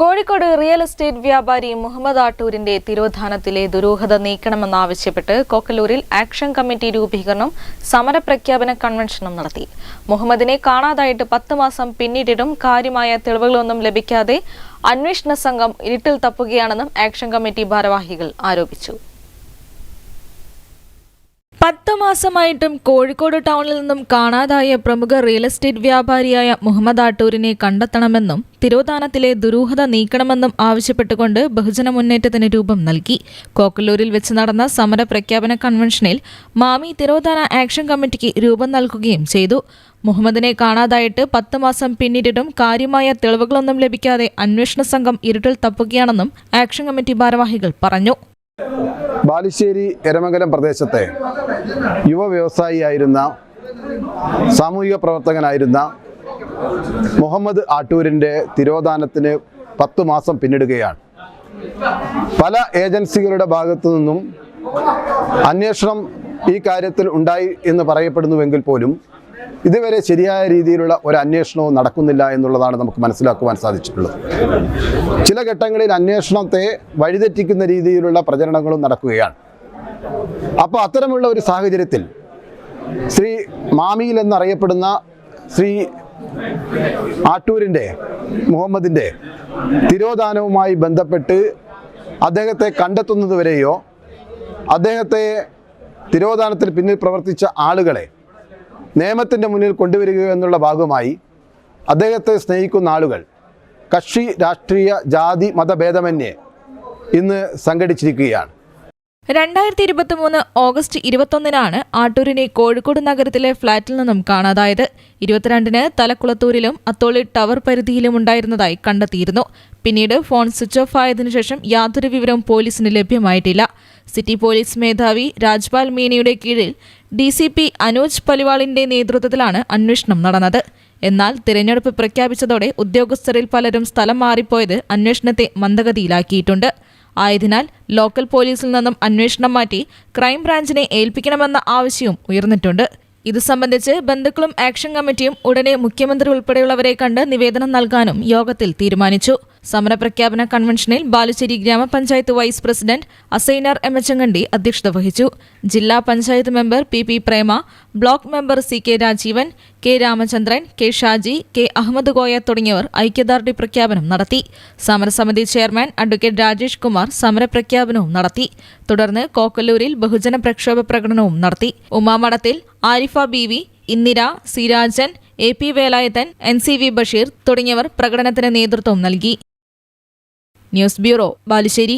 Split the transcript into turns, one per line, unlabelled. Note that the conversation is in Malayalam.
കോഴിക്കോട് റിയൽ എസ്റ്റേറ്റ് വ്യാപാരി മുഹമ്മദ് ആട്ടൂരിന്റെ തിരോധാനത്തിലെ ദുരൂഹത നീക്കണമെന്നാവശ്യപ്പെട്ട് കോക്കലൂരിൽ ആക്ഷൻ കമ്മിറ്റി രൂപീകരണം സമരപ്രഖ്യാപന കൺവെൻഷനും നടത്തി. മുഹമ്മദിനെ കാണാതായിട്ട് പത്ത് മാസം പിന്നിട്ടിട്ടും കാര്യമായ തെളിവുകളൊന്നും ലഭിക്കാതെ അന്വേഷണ സംഘം ഇരുട്ടിൽ തപ്പുകയാണെന്നും ആക്ഷൻ കമ്മിറ്റി ഭാരവാഹികൾ ആരോപിച്ചു. മാസമായിട്ടും കോഴിക്കോട് ടൗണിൽ നിന്നും കാണാതായ പ്രമുഖ റിയൽ എസ്റ്റേറ്റ് വ്യാപാരിയായ മുഹമ്മദ് ആട്ടൂരിനെ കണ്ടെത്തണമെന്നും തിരോധാനത്തിലെ ദുരൂഹത നീക്കണമെന്നും ആവശ്യപ്പെട്ടുകൊണ്ട് ബഹുജന മുന്നേറ്റത്തിന് രൂപം നൽകി. കോക്കല്ലൂരിൽ വെച്ച് നടന്ന സമര പ്രഖ്യാപന കൺവെൻഷനിൽ മാമി തിരോധാന ആക്ഷൻ കമ്മിറ്റിക്ക് രൂപം നൽകുകയും ചെയ്തു. മുഹമ്മദിനെ കാണാതായിട്ട് പത്ത് മാസം പിന്നിട്ടിട്ടും കാര്യമായ തെളിവുകളൊന്നും ലഭിക്കാതെ അന്വേഷണ സംഘം ഇരുട്ടിൽ തപ്പുകയാണെന്നും ആക്ഷൻ കമ്മിറ്റി ഭാരവാഹികൾ പറഞ്ഞു.
ബാലുശ്ശേരി എരമംഗലം പ്രദേശത്തെ യുവ വ്യവസായിയായിരുന്ന സാമൂഹിക പ്രവർത്തകനായിരുന്ന മുഹമ്മദ് ആട്ടൂരിന്റെ തിരോധാനത്തിന് പത്തു മാസം പിന്നിടുകയാണ്. പല ഏജൻസികളുടെ ഭാഗത്തു നിന്നും അന്വേഷണം ഈ കാര്യത്തിൽ ഉണ്ടായി എന്ന് പറയപ്പെടുന്നുവെങ്കിൽ പോലും ഇതുവരെ ശരിയായ രീതിയിലുള്ള ഒരു അന്വേഷണവും നടക്കുന്നില്ല എന്നുള്ളതാണ് നമുക്ക് മനസ്സിലാക്കുവാൻ സാധിച്ചിട്ടുള്ളത്. ചില ഘട്ടങ്ങളിൽ അന്വേഷണത്തെ വഴിതെറ്റിക്കുന്ന രീതിയിലുള്ള പ്രചരണങ്ങളും നടക്കുകയാണ്. അപ്പോൾ അത്തരമുള്ള ഒരു സാഹചര്യത്തിൽ ശ്രീ മാമിയിൽ എന്നറിയപ്പെടുന്ന ശ്രീ ആട്ടൂരിന്റെ മുഹമ്മദിന്റെ തിരോധാനവുമായി ബന്ധപ്പെട്ട് അദ്ദേഹത്തെ കണ്ടെത്തുന്നതുവരെയോ അദ്ദേഹത്തെ തിരോധാനത്തിന് പിന്നിൽ പ്രവർത്തിച്ച ആളുകളെ നിയമത്തിന്റെ മുന്നിൽ കൊണ്ടുവരിക എന്നുള്ള ഭാഗമായി അദ്ദേഹത്തെ സ്നേഹിക്കുന്ന ആളുകൾ കക്ഷി രാഷ്ട്രീയ ജാതി മതഭേദമന്യേ ഇന്ന് സംഘടിച്ചിരിക്കുകയാണ്.
രണ്ടായിരത്തി ഇരുപത്തി മൂന്ന് ഓഗസ്റ്റ് ഇരുപത്തൊന്നിനാണ് ആട്ടൂരിനെ കോഴിക്കോട് നഗരത്തിലെ ഫ്ളാറ്റിൽ നിന്നും കാണാതായത്. ഇരുപത്തിരണ്ടിന് തലക്കുളത്തൂരിലും അത്തോളി ടവർ പരിധിയിലും ഉണ്ടായിരുന്നതായി കണ്ടെത്തിയിരുന്നു. പിന്നീട് ഫോൺ സ്വിച്ച് ഓഫ് ആയതിനു ശേഷം യാതൊരു വിവരവും പോലീസിന് ലഭ്യമായിട്ടില്ല. സിറ്റി പോലീസ് മേധാവി രാജ്പാൽ മീനയുടെ കീഴിൽ ഡി സി പി അനൂജ് പലിവാളിന്റെ നേതൃത്വത്തിലാണ് അന്വേഷണം നടന്നത്. എന്നാൽ തിരഞ്ഞെടുപ്പ് പ്രഖ്യാപിച്ചതോടെ ഉദ്യോഗസ്ഥരിൽ പലരും സ്ഥലം മാറിപ്പോയത് അന്വേഷണത്തെ മന്ദഗതിയിലാക്കിയിട്ടുണ്ട്. ആയതിനാൽ ലോക്കൽ പോലീസിൽ നിന്നും അന്വേഷണം മാറ്റി ക്രൈംബ്രാഞ്ചിനെ ഏൽപ്പിക്കണമെന്ന ആവശ്യവും ഉയർന്നിട്ടുണ്ട്. ഇത് സംബന്ധിച്ച് ബന്ധുക്കളും ആക്ഷൻ കമ്മിറ്റിയും ഉടനെ മുഖ്യമന്ത്രി ഉൾപ്പെടെയുള്ളവരെ കണ്ട് നിവേദനം നൽകാനും യോഗത്തിൽ തീരുമാനിച്ചു. സമരപ്രഖ്യാപന കൺവെൻഷനിൽ ബാലുശ്ശേരി ഗ്രാമപഞ്ചായത്ത് വൈസ് പ്രസിഡന്റ് അസൈനർ എമ്മച്ചങ്കണ്ടി അധ്യക്ഷത വഹിച്ചു. ജില്ലാ panchayat member P P Prema block member C K Rajeevan K Ramachandran K Shaji K Ahammed Goya തുടങ്ങിയവർ ഐക്യദാർഢ്യ പ്രഖ്യാപനം നടത്തി. സമരസമിതി ചെയർമാൻ അഡ്വക്കേറ്റ് രാജേഷ് കുമാർ സമരപ്രഖ്യാപനവും നടത്തി. തുടർന്ന് കോക്കല്ലൂരിൽ ബഹുജന പ്രക്ഷോഭ പ്രകടനവും നടത്തി. ഉമാമഠത്തിൽ Arifa B V Indira Sirajan A P Velayathan N C V Basheer തുടങ്ങിയവർ പ്രകടനത്തിന് നേതൃത്വം നൽകി. News bureau Balussery.